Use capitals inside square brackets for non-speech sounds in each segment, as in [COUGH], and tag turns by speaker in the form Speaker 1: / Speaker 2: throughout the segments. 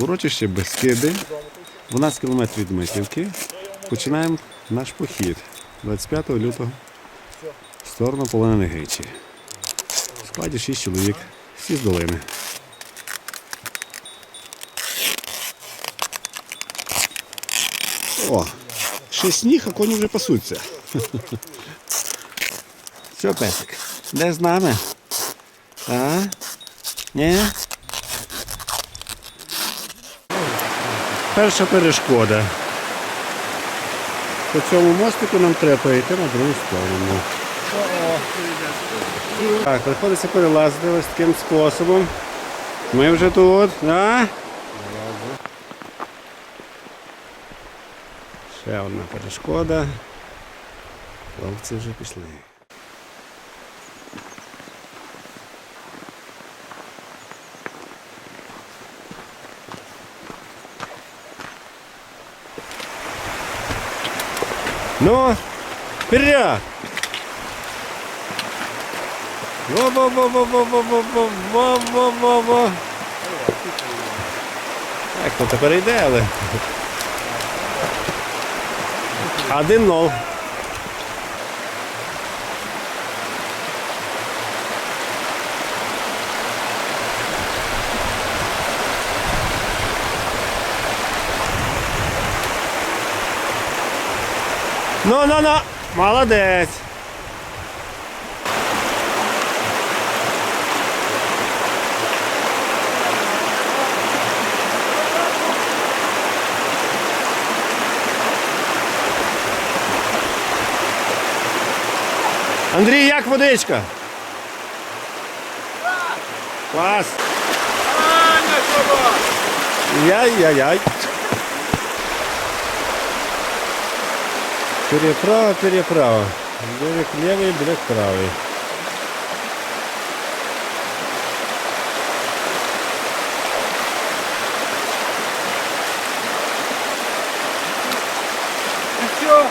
Speaker 1: Урочище Бескиди, 12 кілометрів від Митівки. Починаємо наш похід 25 лютого в сторону полонених Гичі. В складі 6 чоловік, всі з долини. О, ще сніг, а коні вже пасуться. Що, песик? Де з нами? А? Ні? Перша перешкода. По цьому мостику нам треба йти на другу сторону. Так, приходиться перелазити ось таким способом. Ми вже тут, а? Ще одна перешкода. Хлопці вже пішли. Ну, вперед! Во-во-во-во-во-во-во-во-во-во-во-во! Так, хто тепер йде, але. 1-0. Ну, ну, ну, молодець. Андрій, як водичка? Клас. Яй-яй-яй. Переправа, переправа. Берег левый, берег правый. И все.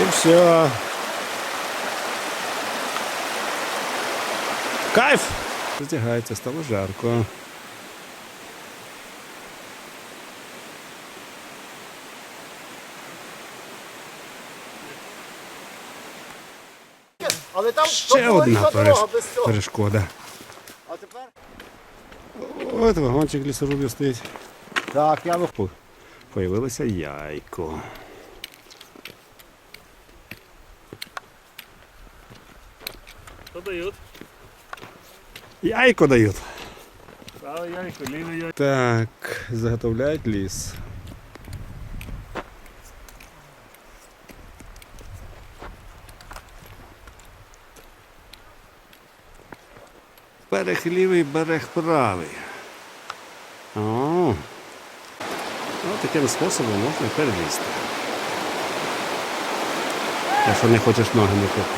Speaker 1: И все. Кайф! Роздягається, стало жарко.
Speaker 2: Але там
Speaker 1: Ще одна переш...
Speaker 2: дорога без цього.
Speaker 1: перешкода.
Speaker 2: А тепер?
Speaker 1: От вагончик лісорубів стоїть. Так, я вихпу. Появилося яйко.
Speaker 3: Что дают?
Speaker 1: Яйко дають.
Speaker 3: Правый яйко, левый яйко.
Speaker 1: Так, заготовляють ліс. Берег лівий, берег правий. О, ну, таким способом можна перелізти. Якщо не хочеш ноги не пити.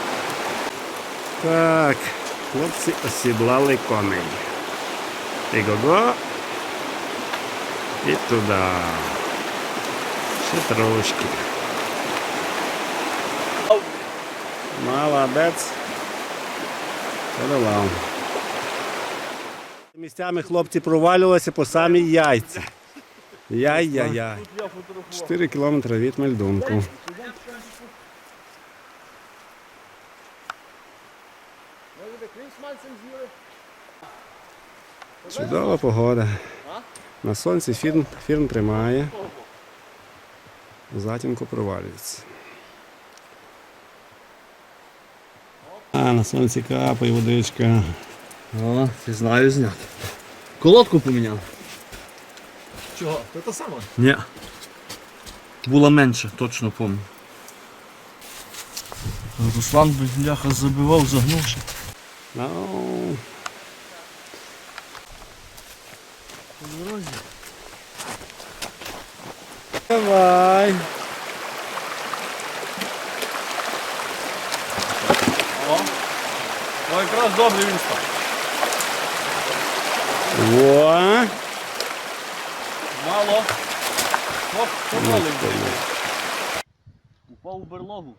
Speaker 1: Так, хлопці осідлали коней. І го-го. І туди. Ще трошки. Молодець. Подолав. Місцями хлопці провалювалися по самі яйця. Яй-яй-яй. 4 кілометри від Мельдунку. Чудова погода. На сонці фірм, фірм тримає. Затінку провалюється. А, на сонці капає водичка.
Speaker 4: О, ти знаю зняти. Колодку поміняв?
Speaker 2: Чого? То те саме.
Speaker 4: Ні. Була менше, точно пам'ятаю. Руслан би бляха забивав, загнувши.
Speaker 1: Ну,
Speaker 4: дорозі.
Speaker 1: давай.
Speaker 3: О, якраз добре він став.
Speaker 1: Во.
Speaker 3: Мало. Оп, помалий. Упав у берлогу.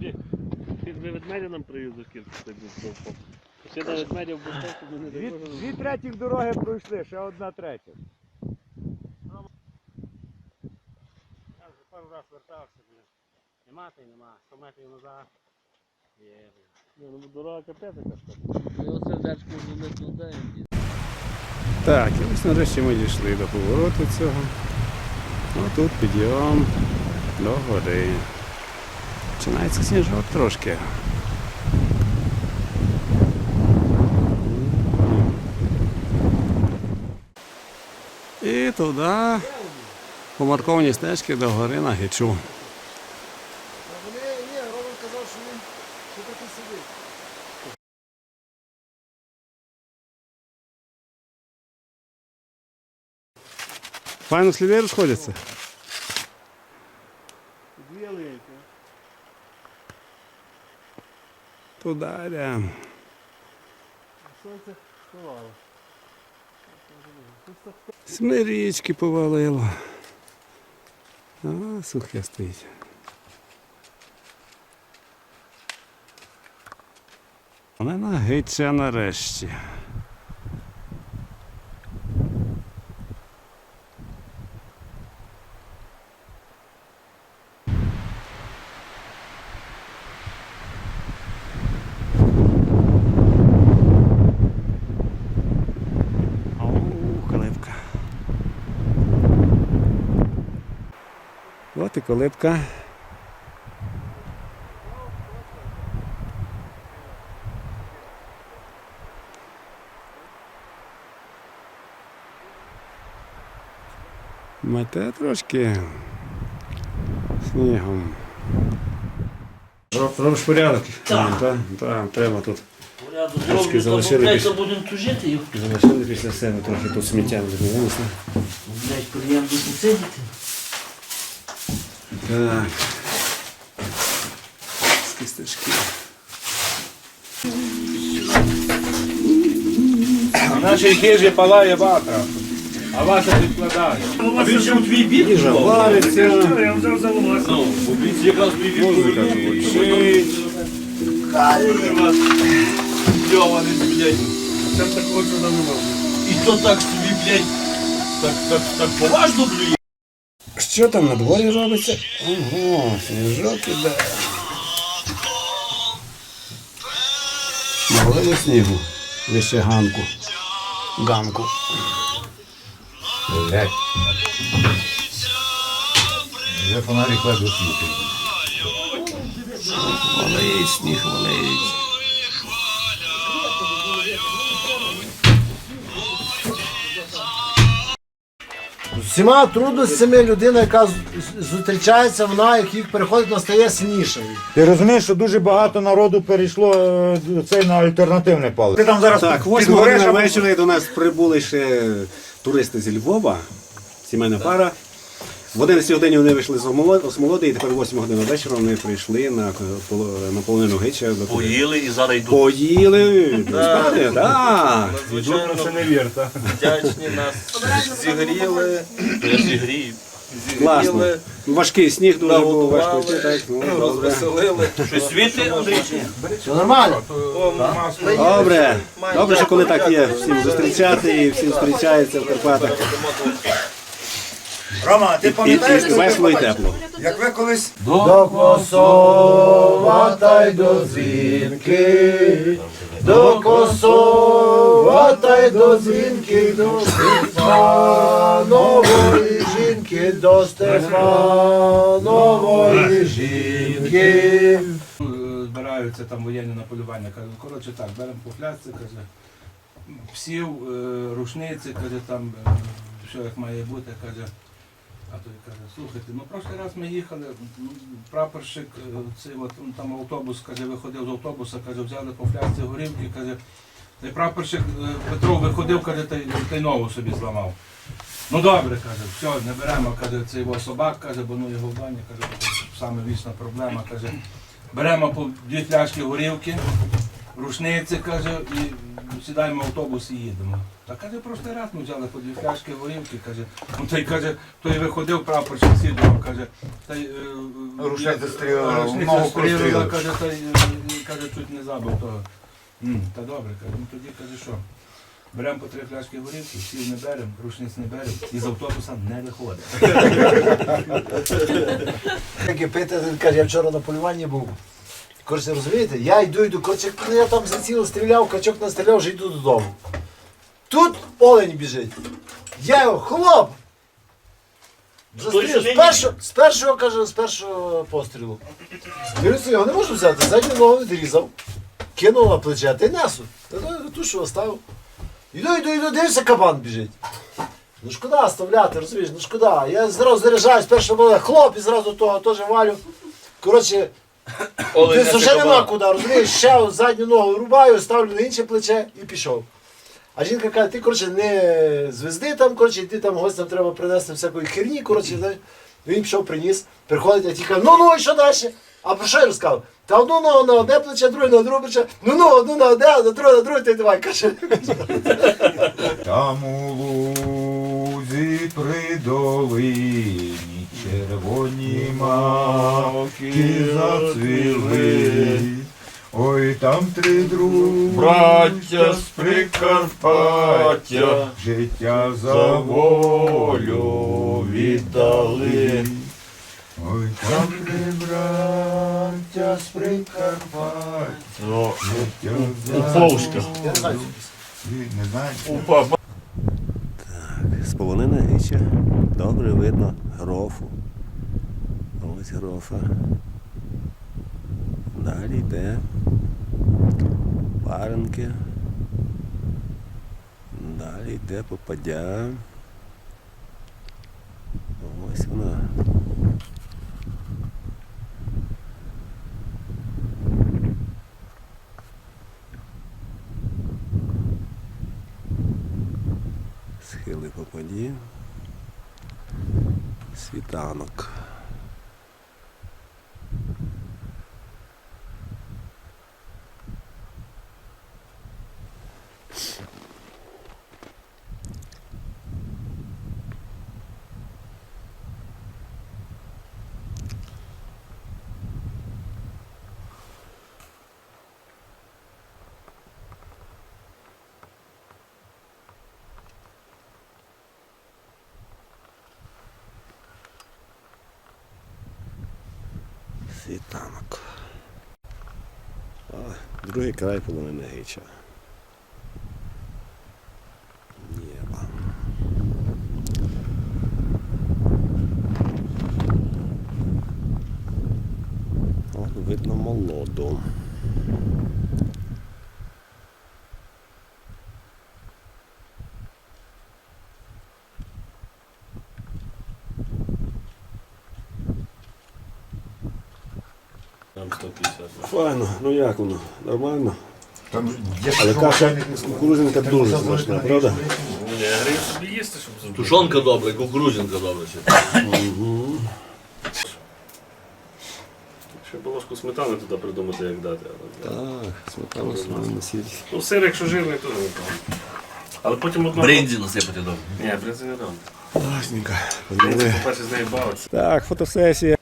Speaker 3: Ти, ти ви ведмедя нам привів до кілька, так. Ще до ведмедів безпеку ми не
Speaker 2: Дві, дві третіх дороги пройшли, ще одна третя.
Speaker 3: Я вже пару раз вертався, блін. Нема та й нема. 100 метрів назад. Є. Ну, дорога капець
Speaker 4: не туди.
Speaker 1: Так, і ось нарешті ми дійшли до повороту цього. А тут підйом до гори. Починається сніжок трошки. І туди по маркованій стежці до гори на Гічу.
Speaker 2: Вони, ні, Роман казав, що він що трохи сидить.
Speaker 1: Файно сліди розходяться.
Speaker 3: Дві линьки.
Speaker 1: Туди йдемо.
Speaker 3: Сонце сховало.
Speaker 1: Смирічки повалило. А, сухе стоїть. Але нагиться нарешті. От і колибка. Мете трошки снігом. Робиш порядок? Так. Так, так, треба тут.
Speaker 5: Порядок
Speaker 1: Трошки
Speaker 5: зроблю,
Speaker 1: залишили після-
Speaker 5: будемо тужити.
Speaker 1: Залишили після себе трохи тут сміття вже.
Speaker 5: Блять, приємно посидіти.
Speaker 1: Так. З кісточки.
Speaker 3: В нашій хижі палає ватра, а ватра відкладає.
Speaker 5: А він же у твій бік?
Speaker 1: Їжа вариться.
Speaker 5: Ну, у бік якраз твій бік.
Speaker 1: Музика.
Speaker 5: Йований, блядь. І то так собі, блядь, так, так, так поважно блює.
Speaker 1: Що там на дворі робиться? Ого, сніжок іде. Навалили снігу. Вище ганку. Ганку.
Speaker 2: Блять. Вже фонарик ледве світить.
Speaker 1: Валить, сніг валить.
Speaker 2: Всіма трудностями людина, яка зустрічається, вона, як їх переходить, настає сильнішою.
Speaker 6: Ти розумієш, що дуже багато народу перейшло е, цей на альтернативне паливо. Ти там зараз
Speaker 1: Так,
Speaker 6: під-
Speaker 1: 8
Speaker 6: підгориш,
Speaker 1: година
Speaker 6: або-
Speaker 1: вечора і до нас прибули ще туристи зі Львова, сімейна пара. В 11 годині вони вийшли з Омоло- і тепер 8 година вечора вони прийшли на, на половину гича. до
Speaker 5: Поїли і зараз йдуть.
Speaker 1: Поїли. [LAUGHS]
Speaker 5: Звичайно,
Speaker 6: Це не вір, так?
Speaker 5: вдячні нас зігріли. Я зігрію.
Speaker 1: Класно. Важкий сніг дуже був важко йти, так. Ну,
Speaker 5: розвеселили. Щось світи, Андрій?
Speaker 2: Все нормально?
Speaker 1: Добре. Добре, що коли так є всім зустрічати і всім зустрічається в Карпатах.
Speaker 6: Рома, ти пам'ятаєш,
Speaker 1: і весело і тепло.
Speaker 6: як ви колись
Speaker 2: До Косова та й до дзвінки, до Косова та й до дзвінки, до Стефанової жінки, до Стефанової жінки.
Speaker 7: збираються там воєнні на полювання. Каже, коротше так, беремо по каже, псів, е, рушниці, каже, там е, все як має бути, каже. А той каже, слухайте, ну прошлий раз ми їхали, ну, прапорщик, е, цей от, там автобус, каже, виходив з автобуса, каже, взяли по флясці горівки, каже, той прапорщик е, Петро виходив, каже, та й та ногу собі зламав. Ну добре, каже, все, не беремо, каже, цей його собак, каже, бо ну його в бані, каже, саме вічна проблема, каже. Беремо по дві фляшки горілки, рушниці, каже, і сідаємо в автобус і їдемо. Та каже, прошлий раз ми взяли по дві фляшки горілки, каже. Ну той каже, той виходив прапорщик сідав, каже, та й е,
Speaker 6: Рушниця
Speaker 7: як-
Speaker 6: стріляла,
Speaker 7: рушниця
Speaker 6: ногу
Speaker 7: стріляла,
Speaker 6: прострілила.
Speaker 7: каже, та й е, каже, чуть не забив того. М, Та добре, каже, ну тоді каже, що? Беремо по три фляшки горілки, сів не беремо, рушниць не беремо і з автобуса не виходить. [LAUGHS]
Speaker 2: Як пити, він каже, я вчора на полюванні був. Коротше, розумієте, я йду, йду, коротше, коли я там заціло стріляв, качок настріляв, вже йду додому. Тут олень біжить. Я його, хлоп! Застрілив, з першого, з першого, каже, з першого пострілу. Дивлюся, його не можу взяти, задню ногу відрізав, кинув на плече, та й несу. Та ну, ту, що оставив. Йду, йду, йду, дивлюся, кабан біжить. Ну шкода оставляти, розумієш, ну шкода. Я зразу заряджаюсь, перше було хлоп і зразу того теж валю. Коротше, ти вже нема куди, розумієш, ще задню ногу рубаю, ставлю на інше плече і пішов. А жінка каже, ти коротше не звезди там, коротше, ти там гостям треба принести всякої херні, коротше, знаєш. він пішов, приніс, приходить, а ті каже, ну ну і що далі? А про що я розказав? Та одну ногу на одне плече, другу на друге плече, ну ну, одну на одне, а на друге на друге, ти давай, каже.
Speaker 6: Там у лузі при долині червоні маки зацвіли. Ой, там три друзі
Speaker 5: Браття з Прикарпаття
Speaker 6: життя за волю віддали. Ой, там три браття з Прикарпаття
Speaker 5: Ну,
Speaker 6: життя за волю. Не знаю.
Speaker 5: Упа,
Speaker 1: і ще добре видно грофу. Ось грофа. Далі йде. Паренки. Далі йде попадя. Ось вона. Схили попаді. Світанок. Світанок. А, другий край полонини гича. Нєба. О, видно молоду.
Speaker 5: Там 150.
Speaker 1: Файно, ну як воно? Нормально?
Speaker 6: Там є
Speaker 1: Але каша кукурузинка дуже смачна, правда?
Speaker 5: Не, грив собі їсти, щоб зробити.
Speaker 4: Тушонка добра, кукурузинка добра. ще.
Speaker 3: Ще б ложку сметани туди придумати, як дати. але-
Speaker 1: Так, сметана смачна сіль.
Speaker 3: Ну, сир, якщо жирний, теж не правда. Але потім одна...
Speaker 4: Бринзі насипати добре.
Speaker 3: Ні, бринзі не дам.
Speaker 1: Класненько.
Speaker 3: Бринзі, по-перше, з нею бавиться.
Speaker 1: Так, фотосесія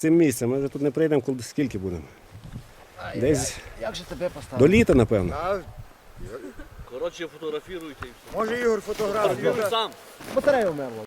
Speaker 1: цим місцем. Ми вже тут не прийдемо, коли скільки будемо. Десь
Speaker 2: Як же тебе поставити?
Speaker 1: до літа, напевно.
Speaker 4: Коротше, фотографіруйте і все.
Speaker 6: Може Ігор фотографію.
Speaker 4: Сам.
Speaker 2: Батарея вмерла.